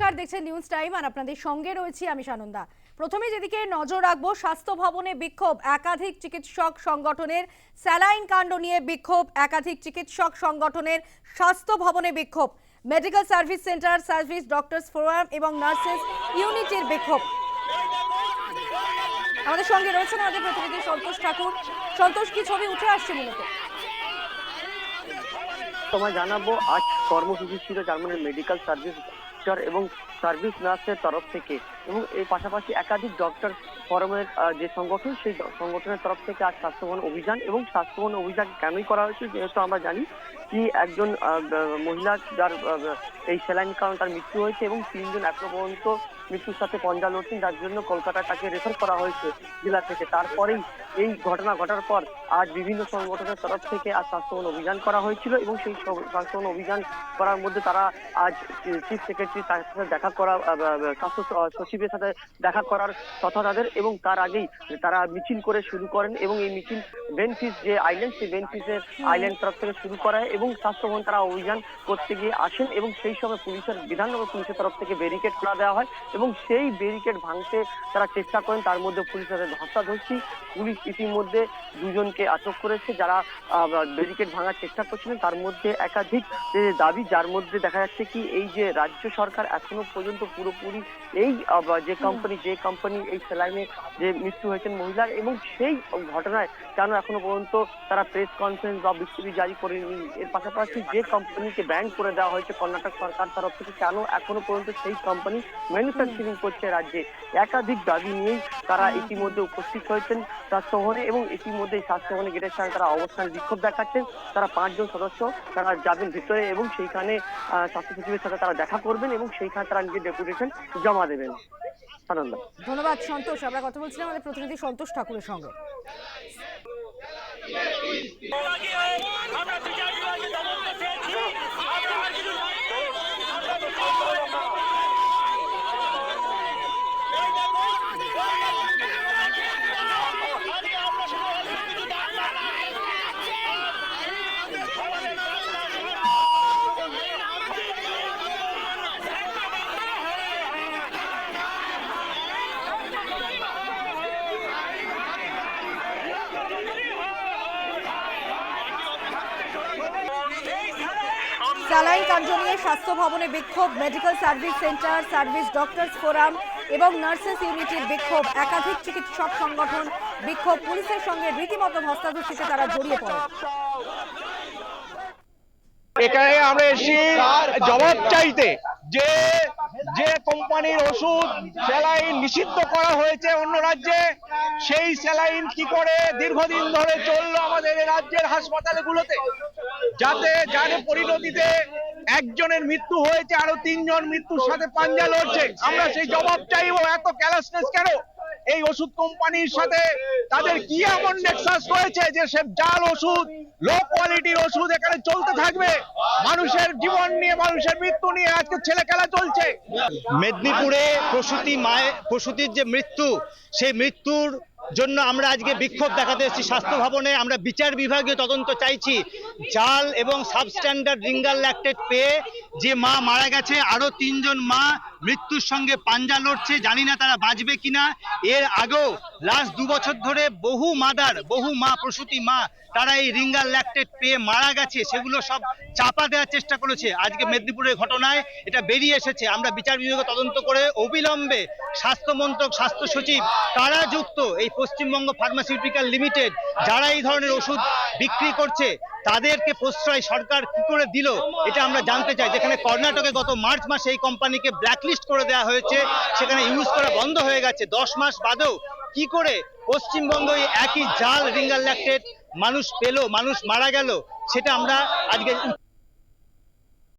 নমস্কার, দেখছেন news time আর আপনাদের সঙ্গে রয়েছি আমি সানন্দা। প্রথমে যেদিকে নজর রাখব, স্বাস্থ্য ভবনে বিক্ষোভ, একাধিক চিকিৎসক সংগঠনের স্যালাইন কাণ্ড নিয়ে বিক্ষোভ, একাধিক চিকিৎসক সংগঠনের স্বাস্থ্য ভবনে বিক্ষোভ, medical service centre service doctors forum এবং নার্সেস ইউনিটের বিক্ষোভ। আমাদের সঙ্গে রয়েছেন আমাদের প্রতিনিধি সন্তোষ ঠাকুর। সন্তোষ, কি ছবি উঠে আসছে মূলত? তোমায় জানাব, আজ কর্মসূচি ছিল জার্মানির মেডিকেল সার্ভিস ডক্টর এবং সার্ভিস নার্সের তরফ থেকে এবং এর পাশাপাশি একাধিক ডক্টর ফরমের যে সংগঠন, সেই সংগঠনের তরফ থেকে আজ স্বাস্থ্যবান অভিযান এবং স্বাস্থ্যবান অভিযান কেনই করা হয়েছে যেহেতু আমরা জানি কি একজন মহিলা যার এই স্যালাইন কারণ তার মৃত্যু হয়েছে এবং তিনজন এখনও পর্যন্ত মৃত্যুর সাথে পঞ্জা লড়ছেন, যার জন্য কলকাতা তাকে রেফার করা হয়েছে জেলা থেকে। তারপরেই এই ঘটনা ঘটার পর আজ বিভিন্ন সংগঠনের তরফ থেকে আজ স্বাস্থ্যবন অভিযান করা হয়েছিল এবং সেই সব- স্বাস্থ্যবন অভিযান করার মধ্যে তারা আজ চিফ সেক্রেটারি তার সাথে দেখা করা স্বাস্থ্য সচিবের সাথে দেখা করার কথা তাদের এবং তার আগেই তারা মিছিল করে শুরু করেন এবং এই মিছিল বেনফিস যে আইল্যান্ড সেই বেনফিসের আইল্যান্ড তরফ থেকে শুরু করা হয় এবং স্বাস্থ্যবন তারা অভিযান করতে গিয়ে আসেন এবং সেই সময় পুলিশের বিধাননগর পুলিশের তরফ থেকে ব্যারিকেড করা দেওয়া হয় এবং সেই ব্যারিকেড ভাঙতে তারা চেষ্টা করেন তার মধ্যে পুলিশের সাথে ধস্তাধস্তি। পুলিশ ইতিমধ্যে দুজনকে আটক করেছে যারা ব্যারিকেড ভাঙার চেষ্টা করছিলেন তার মধ্যে একাধিক দাবি যার মধ্যে দেখা যাচ্ছে কি এই যে রাজ্য সরকার এখনও পর্যন্ত পুরোপুরি এই যে কোম্পানি যে কোম্পানি এই সেলাইনে যে মৃত্যু হয়েছেন মহিলার এবং সেই ঘটনায় কেন এখনও পর্যন্ত তারা প্রেস কনফারেন্স বা বিস্তৃতি জারি করেনি। এর পাশাপাশি যে কোম্পানিকে ব্যান করে দেওয়া হয়েছে কর্ণাটক সরকার তরফ থেকে কেন এখনও পর্যন্ত সেই কোম্পানি ম্যানুফ্যাকচারিং করছে রাজ্যে। একাধিক দাবি নিয়েই তারা ইতিমধ্যে উপস্থিত হয়েছেন স্বাস্থ্যভবনে এবং ইতিমধ্যে স্বাস্থ্যভবনে গেটের সামনে তারা অবস্থান বিক্ষোভ দেখাচ্ছেন। তারা পাঁচজন সদস্য তারা যাবেন ভিতরে এবং সেইখানে স্বাস্থ্য সচিবের সাথে তারা দেখা করবেন এবং সেইখানে তারা নিজের ডেপুটেশন জমা দেবেন। ধন্যবাদ সন্তোষ। আমরা কথা বলছিলাম আমাদের প্রতিনিধি সন্তোষ ঠাকুরের সঙ্গে আমরা বিচার বিভাগে তদন্ত চেয়েছি আমরা আর কিছু নয়। এই দেখো, আজকে আমরা শুধু অনেক কিছু দাবি স্যালাইন কাণ্ড নিয়ে স্বাস্থ্য ভবনে বিক্ষোভ medical service centre service doctors forum এবং নার্সেস ইউনিটির বিক্ষোভ, একাধিক চিকিৎসক সংগঠন বিক্ষোভ, পুলিশের সঙ্গে রীতিমতো ধস্তাধস্তিতে তারা জড়িয়ে পড়ে। এখানে আমরা এসে জবাব চাইতে যে যে কোম্পানির ওষুধ স্যালাইন নিষিদ্ধ করা হয়েছে অন্য রাজ্যে, সেই স্যালাইন কি করে দীর্ঘদিন ধরে চলল আমাদের রাজ্যের হাসপাতালগুলোতে? যাতে যার পরিণতিতে একজনের মৃত্যু হয়েছে, আরও তিনজন মৃত্যুর সাথে পাঞ্জা লড়ছে, আমরা সেই জবাব চাইব, এত ক্যালাসনেস কেন? এই ওষুধ কোম্পানির সাথে তাদের কি এমন নেক্সাস রয়েছে যে সে জাল ওষুধ লো কোয়ালিটির ওষুধ এখানে চলতে থাকবে। মানুষের জীবন নিয়ে, মানুষের মৃত্যু নিয়ে আজকে ছেলে খেলা চলছে। মেদিনীপুরে প্রসূতি মায়ের প্রসূতির যে মৃত্যু, সেই মৃত্যুর জন্য আমরা আজকে বিক্ষোভ দেখাতে এসেছি। স্বাস্থ্য ভবনে আমরা বিচার বিভাগীয় তদন্ত চাইছি। জাল এবং সাবস্ট্যান্ডার্ড রিঙ্গাল ল্যাকটেট পেয়ে যে মা মারা গেছে, আরও তিনজন মা মৃত্যুর সঙ্গে পাঞ্জা লড়ছে। জানি না তারা বাঁচবে কিনা। এর আগেও লাস্ট দু বছর ধরে বহু মাদার, বহু মা প্রসূতি মা, তারা এই রিঙ্গাল ল্যাকটেট পেয়ে মারা গেছে। সেগুলো সব চাপা দেওয়ার চেষ্টা করেছে। আজকে মেদিনীপুরের ঘটনায় এটা বেরিয়ে এসেছে। আমরা বিচার বিভাগে তদন্ত করে অবিলম্বে স্বাস্থ্য মন্ত্রক, স্বাস্থ্য সচিব কারা যুক্ত এই পশ্চিমবঙ্গ ফার্মাসিউটিক্যাল লিমিটেড, যারা এই ধরনের ওষুধ বিক্রি করছে, তাদেরকে প্রশ্রয় সরকার কি করে দিল, এটা আমরা জানতে চাই। যেখানে কর্ণাটকে গত মার্চ মাসে এই কোম্পানিকে ব্ল্যাকলিস্ট করে দেওয়া হয়েছে, সেখানে ইউজ করা বন্ধ হয়ে গেছে। দশ মাস বাদেও কি করে পশ্চিমবঙ্গ একই জাল রিঙ্গাল ল্যাকটেট মানুষ পেল, মানুষ মারা গেল, সেটা আমরা আজকে